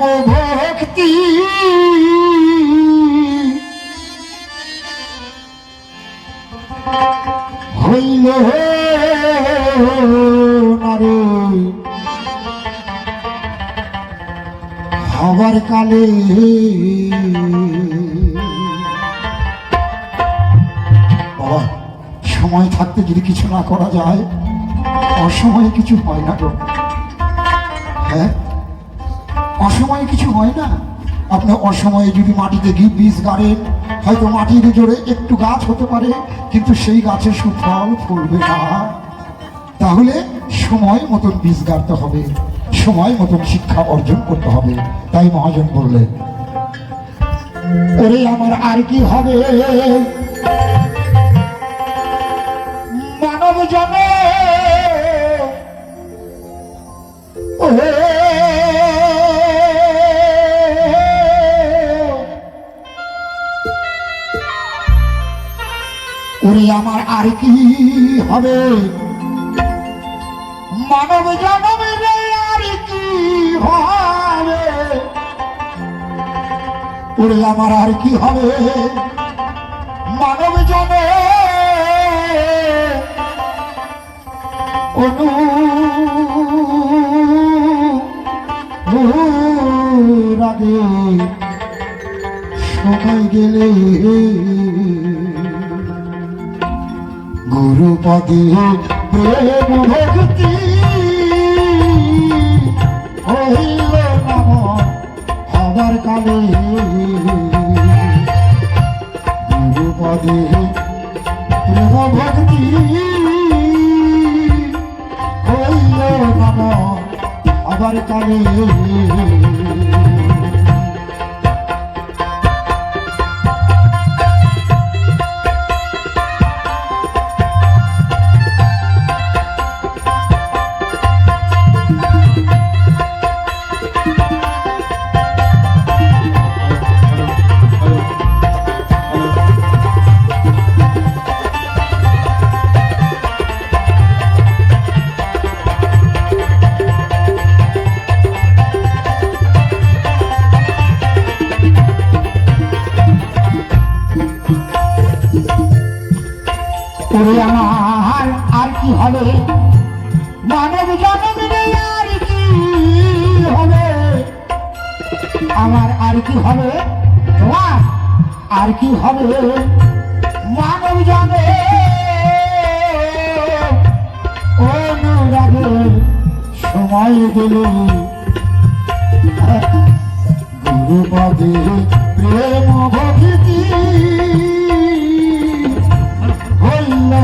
ভক্তি। হইল হবার কালে বাবা, সময় থাকতে যদি কিছু না করা যায়, অসময়ে কিছু হয় না গো। হ্যাঁ? আপনি অসময়ে যদি মাটিতে ঘি বীজ গাড়েন হয়তো মাটির জোরে একটু গাছ হতে পারে, কিন্তু সেই গাছের সুফল ফলবে না। তাহলে সময় মতন বীজ গাড়তে হবে, সময় মতন শিক্ষা অর্জন করতে হবে। তাই মহাজন বললেন, ওরে আমার আর কি হবে? ওরে আমার আর কি হবে? মানব জনমের আর কি হবে? ওরে আমার আর কি হবে? মানব জনে অনু রাগে সময় গেলে গুরুপদে প্রেম ভক্তি। হইল নাম আবার কালে। গুরুপদে প্রেম ভক্তি। নাম আবার কালে। আমার আর কি হবে? তোমার আর কি হবে? মানব অনুরাগে সময় দিল গুরুপদে প্রেম ভক্তি হইল না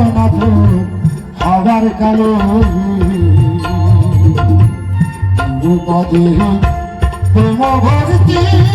হবার কালো। গুরুপদে প্রেম ভক্তি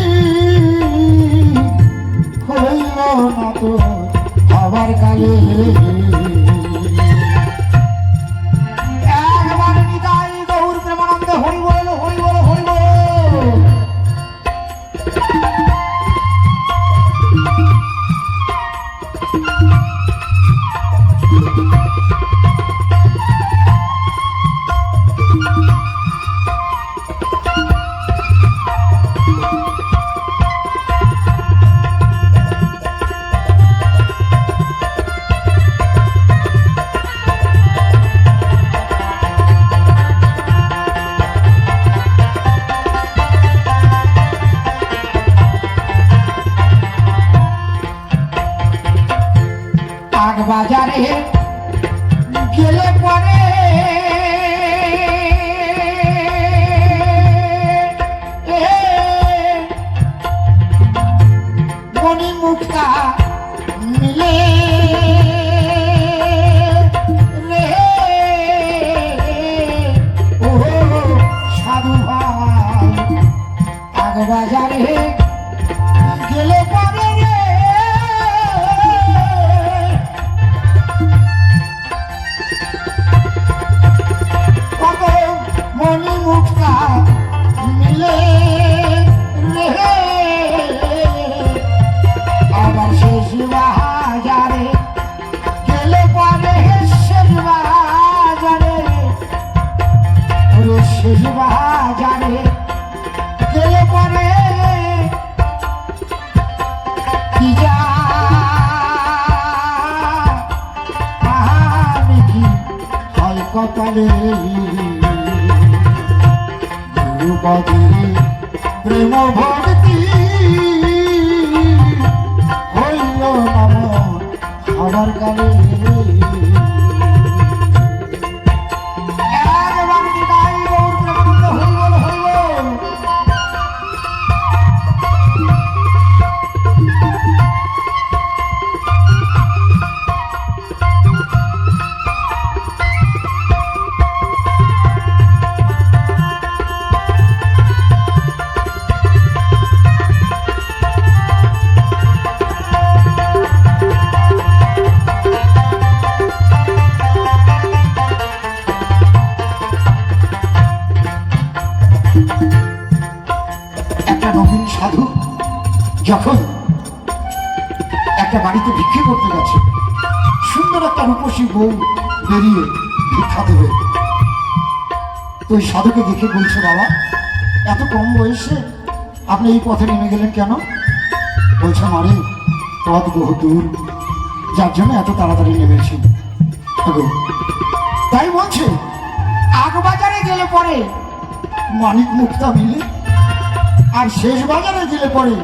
শেষ বাজারে গেলে পরে কি যা? আমি কি হয় কপালে? দুর্বদী প্রেম ভক্তি হইল নাম আমার কালে। যখন একটা বাড়িতে ভিক্ষে করতে গেছে, সুন্দর একটা রূপসী বউ বেরিয়ে ভিক্ষা দেবে। তো ওই সাধুকে দেখে বলছে, বাবা, এত কম বয়সে আপনি এই পথে নেমে গেলেন কেন? বলছে মানে পথ বহু দূর। যার জন্য এত তাড়াতাড়ি নেমেছি। তাই বলছে আগ বাজারে গেলে পরে মানিক মুক্তা মিলে, আর শেষ বাজারে গেলে পরে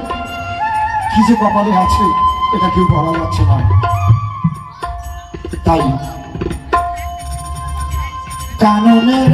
কি যে কপালে আছে এটা কেউ বলা যাচ্ছে না। তাই। কাননের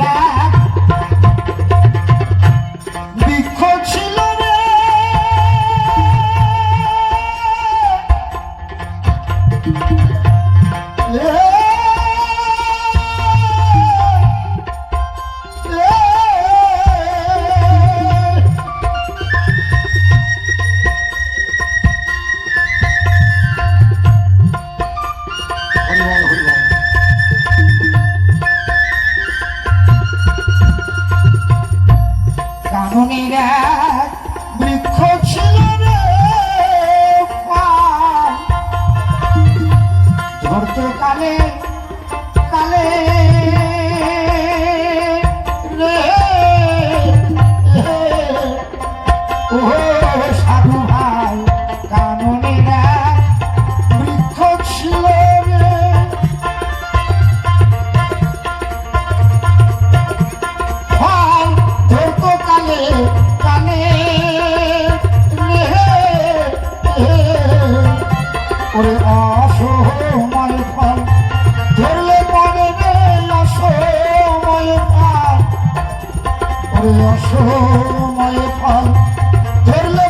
ওরে অসময় ফল ধরলে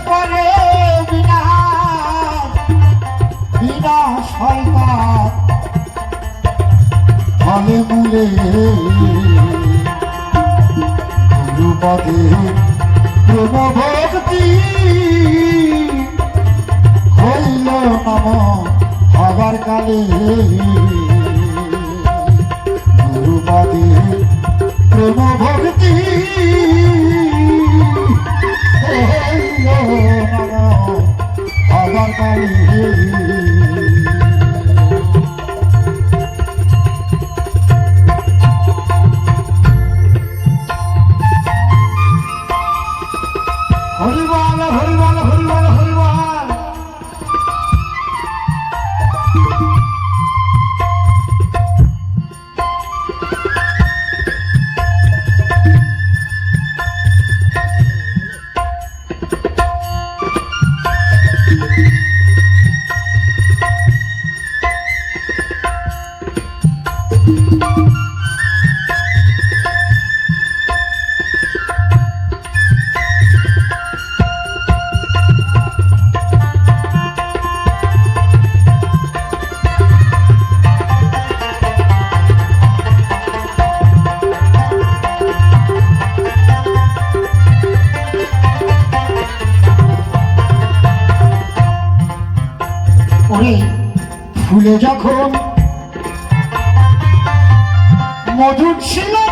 বিনাশ হয় তার ফলে মূলে গুরুপদে প্রেম ভক্তি হইল নম কালে। গুরুপদে প্রেম ভক্তি। ফুলে যখন মধুর ছিল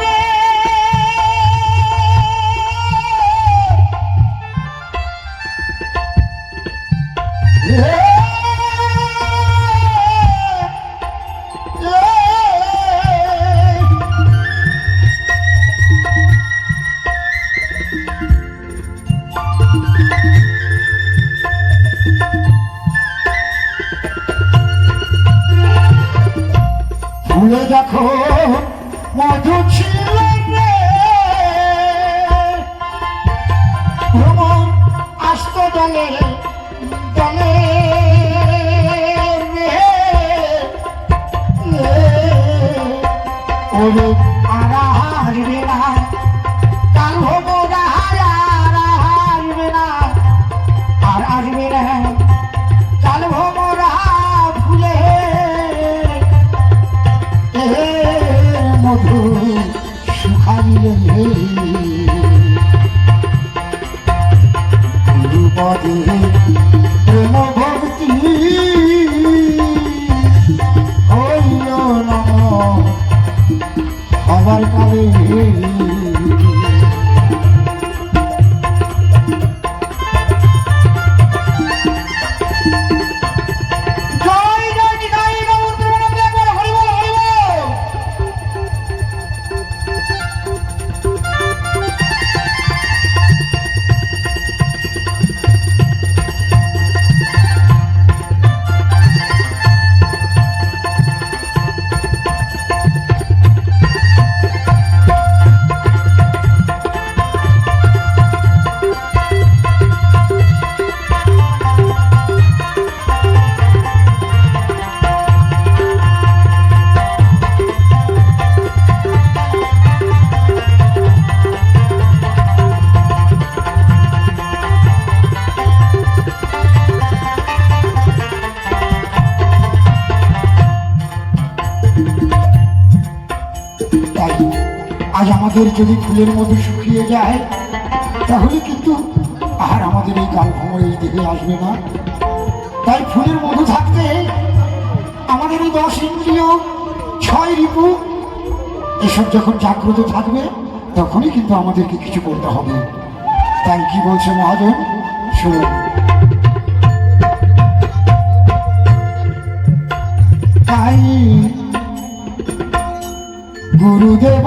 যখন মধু ছিল আসত দলে। আমাদের যদি ফুলের মধ্যে শুকিয়ে যায়, তাহলে কিন্তু আর আমাদের এই গাল ভ্রমণ এই দিকে আসবে না। তাই ফুলের মধু থাকতে আমাদের এই দশ ইন্দ্রিয়, ছয় রিপু, এসব যখন জাগ্রত থাকবে, তখনই কিন্তু আমাদেরকে কিছু করতে হবে। তাই কি বলছে মহাজন? শুনুন। তাই গুরুদেব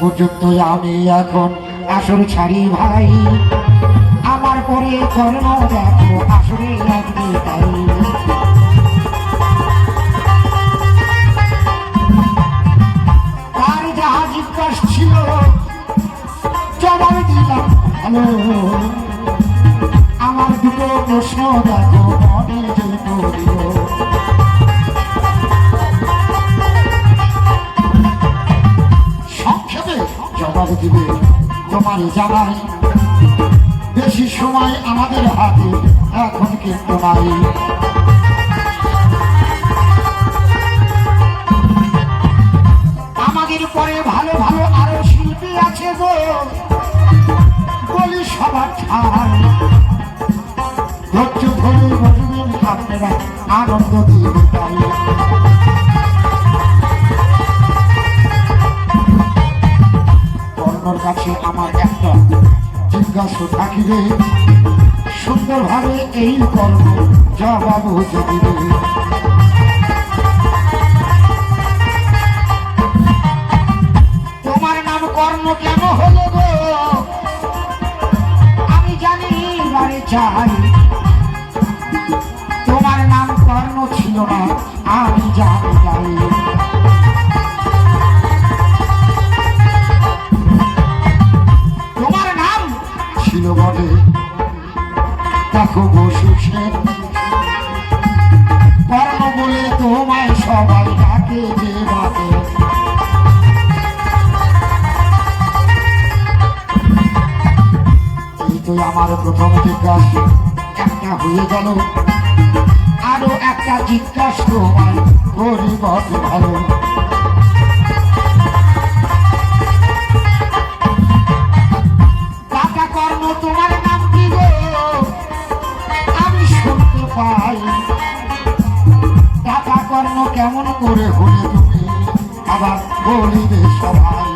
পর্যন্ত আমি এখন আসর ছাড়ি ভাই। আমার পরে কর্ম দেখো আসরে লাগবে তাই। তার ছিল আমার দুটো প্রশ্ন দেখো জবাব দিবে তোমার জানাই। বেশি সময় আমাদের হাতে এখন কিন্তু নাই। আমাদের পরে ভালো ভালো আরও শিল্পী আছে গো। বলি সবার ঠাই। ধৈর্য আনন্দ দিন তাই কাছে আমার একটা জিজ্ঞাসা থাকিবে। সুন্দরভাবে এই কর্ম জবাব দিবে তোমার নাম কর্ণ কেন হলো গো? আমি জানি বারে চাই। তোমার নাম কর্ণ ছিল না, আমি জানি যাই দেখো বসু সেন বলে তোমায় সবাই ডাকে যে আমার প্রথম একটা হয়ে গেল। আরও একটা জিজ্ঞাসা তোমায় করি বটে ভালো। কেমন করে হলে তুমি আবার বলিবে সবাই।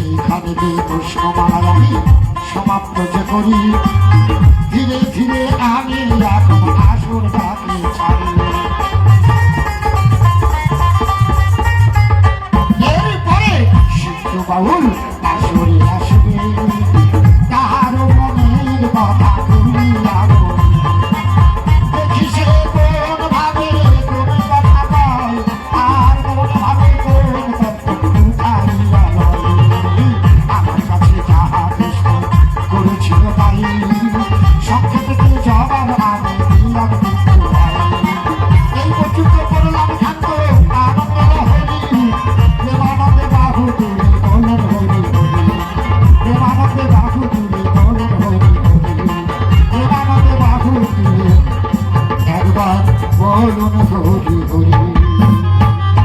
এইখানে যে প্রশ্নমালা আমি সমাপ্ত যে করি, ধীরে ধীরে আমি এখন আসর ডাকে ছাড়ি। এরপরে শিশু বাবুল আসরিয়া